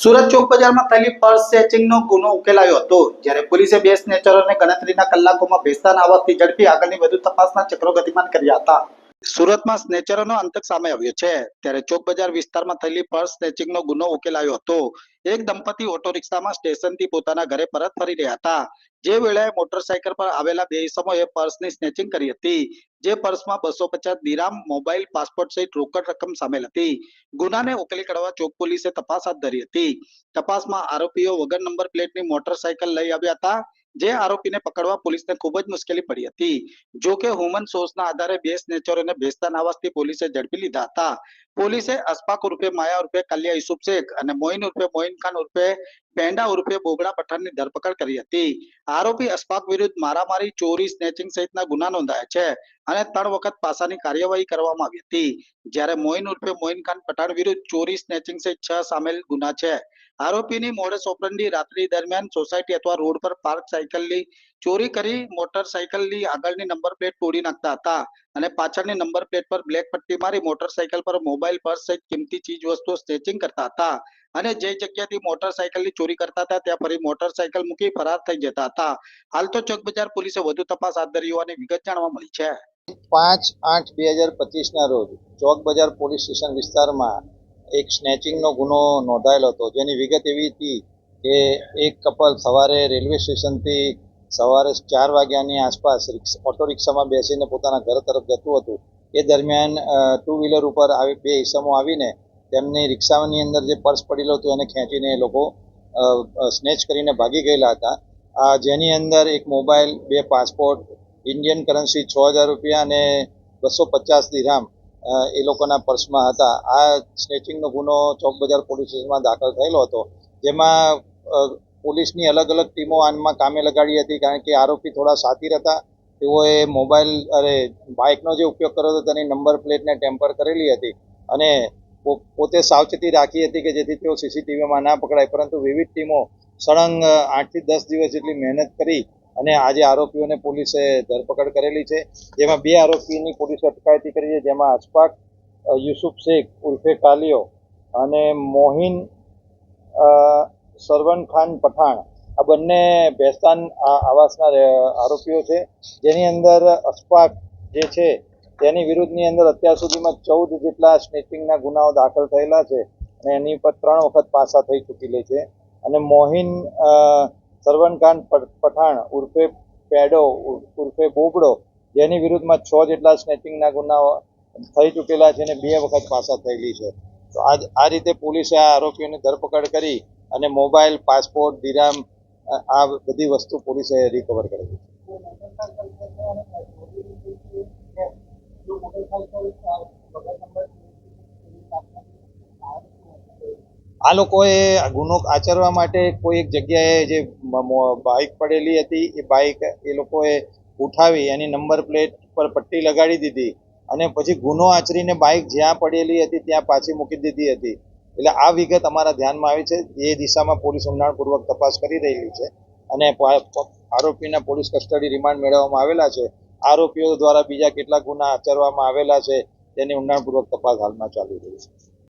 સુરત ચોક બજારમાં થયેલી પર્સ સેચિંગનો ગુનો ઉકેલાયો હતો. જ્યારે પોલીસે બે સ્નેચરોને ગણતરીના કલાકોમાં ભેસ્તાન આવાસથી ઝડપી આગળની વધુ તપાસના ચક્રો ગતિમાન કર્યા હતા. સુરતમાં સ્નેચરોનો અંતક સામે આવ્યો છે. ત્યારે ચોક બજાર વિસ્તારમાં થયેલી પર્સ સ્નેચિંગનો ગુનો ઉકેલાયો હતો. એક દંપતી ઓટો રિક્ષામાં સ્ટેશનથી પોતાના ઘરે પરત ફરી રહ્યા હતા. જે વેળાએ મોટરસાયકલ પર આવેલા બે ઈસમોએ પર્સની સ્નેચિંગ કરી હતી. જે પર્સમાં બસો પચાસ દિરામ મોબાઈલ પાસપોર્ટ સહિત રોકડ રકમ સામેલ હતી. ગુનાને ઉકેલી કાઢવા ચોક પોલીસે તપાસ હાથ ધરી હતી. તપાસમાં આરોપીઓ વગર નંબર પ્લેટની મોટરસાયકલ લઈ આવ્યા હતા. જે આરોપીને પકડવા પોલીસને ખૂબ જ મુશ્કેલી પડી હતી. જો કે હ્યુમન સોર્સના આધારે બે સ્નેચરોને ભેસ્તાન આવાસથી પોલીસે ઝડપી લીધા હતા. પોલીસે અસ્પાક ઉર્ફે, માયા ઉર્ફે, કલ્યા યુસુફ શેખ અને મોઇન ઉર્ફે મોઇન ખાન ઉર્ફે, પેંડા ઉર્ફે, બોગડા પઠાણની ધરપકડ કરી હતી. આરોપી અસ્પાક વિરુદ્ધ મારામારી, ચોરી સ્નેચિંગ સહિતના ગુના નોંધાયા છે અને ત્રણ વખત પાસાની કાર્યવાહી કરવામાં આવી હતી. જ્યારે મોઇન ઉર્ફે મોઇન ખાન પઠાણ વિરુદ્ધ ચોરી સ્નેચિંગ સહિત છ સામેલ ગુના છે. આરોપીની મોડસ ઓપરંડી રાત્રિ દરમિયાન સોસાયટી અથવા રોડ પર પાર્ક સાયકલની ચોરી કરી મોટરસાયકલની આગળની નંબર પ્લેટ તોડી નાખતા હતા અને પાછળની નંબર પ્લેટ પર બ્લેક પટ્ટી મારી મોટરસાયકલ પર મોબાઈલ પર્સ સહિત કિંમતી ચીજ વસ્તુઓ સ્ટેચિંગ કરતા હતા અને જે જગ્યાથી મોટરસાયકલની ચોરી કરતા હતા, ત્યાં ફરી મોટરસાયકલ મૂકી ફરાર થઈ જતા હતા. હાલ તો ચોક બજાર પોલીસે વધુ તપાસ હાથ ધરી હોવાની વિગત જાણવા મળી છે. પાંચ આઠ બે હજાર પચીસના રોજ ચોક બજાર પોલીસ સ્ટેશન વિસ્તારમાં એક સ્નેચિંગનો ગુનો નોંધાયેલો હતો. જેની વિગત એવી હતી કે એક કપલ સવારે રેલવે સ્ટેશનથી સવારે ચાર વાગ્યાની આસપાસ ઓટો રિક્ષામાં બેસીને પોતાના ઘર તરફ જતું હતું. એ દરમિયાન ટુ વ્હીલર ઉપર આવી, બે ઈસમો આવીને તેમની રિક્ષાની અંદર જે પર્સ પડેલું હતું એને ખેંચીને એ લોકો સ્નેચ કરીને ભાગી ગયેલા હતા. આ જેની અંદર એક મોબાઈલ, બે પાસપોર્ટ ઇન્ડિયન કરન્સી છ હજાર રૂપિયા અને બસો પચાસ દિરામ એ લોકોના પર્સમાં હતા. આ સ્નેચિંગનો ગુનો ચોક બજાર પોલીસ સ્ટેશનમાં દાખલ થયેલો હતો, જેમાં પોલીસની અલગ અલગ ટીમો આનમાં કામે લગાડી હતી, કારણ કે આરોપી થોડા સાતીર હતા. તેઓએ મોબાઈલ, અરે, બાઇકનો જે ઉપયોગ કર્યો હતો, તેની નંબર પ્લેટને ટેમ્પર કરેલી હતી. અને પોતે સાવચેતી રાખી હતી કે જેથી તેઓ સીસીટીવીમાં ના પકડાય. પરંતુ વિવિધ ટીમો સળંગ આઠથી દસ દિવસ જેટલી મહેનત કરી અને આજે આરોપીઓને પોલીસે ધરપકડ કરેલી છે. જેમાં બે આરોપીની પોલીસે અટકાયતી કરી છે, જેમાં અશફાક યુસુફ શેખ, ઉર્ફે કાલિયો અને મોહિન સરવન ખાન પઠાણ. આ બંને ભેસ્તાન આવાસના આરોપીઓ છે. જેની અંદર અશફાક જે છે, તેની વિરુદ્ધની અંદર અત્યાર સુધીમાં ચૌદ જેટલા સ્નેચિંગના ગુનાઓ દાખલ થયેલા છે અને એની પર ત્રણ વખત પાસા થઈ ચૂકેલી છે. અને મોહિન અ, સરવન ખાન પઠાણ ઉર્ફે પેડો ઉર્ફે બોબડો જેની વિરુદ્ધમાં છ જેટલા સ્નેચિંગના ગુનાઓ થઈ ચૂકેલા છે અને બે વખત પાસા થયેલી છે. તો આજ આ રીતે પોલીસે આ આરોપીઓની ધરપકડ કરી અને મોબાઈલ પાસપોર્ટ દિરામ આ બધી વસ્તુ પોલીસે રિકવર કરેલી આ લોકોએ ગુનો આચરવા માટે કોઈ એક જગ્યાએ જે બાઇક પડેલી હતી, એ બાઇક એ લોકોએ ઉઠાવી એની નંબર પ્લેટ પર પટ્ટી લગાડી દીધી અને પછી ગુનો આચરીને બાઇક જ્યાં પડેલી હતી ત્યાં પાછી મૂકી દીધી હતી. એટલે આ વિગત અમારા ધ્યાનમાં આવી છે. એ દિશામાં પોલીસ ઊંડાણપૂર્વક તપાસ કરી રહેલી છે અને આરોપીના પોલીસ કસ્ટડી રિમાન્ડ મેળવવામાં આવેલા છે. આરોપીઓ દ્વારા બીજા કેટલા ગુના આચરવામાં આવેલા છે. તેની ઊંડાણપૂર્વક તપાસ હાલમાં ચાલી રહી છે.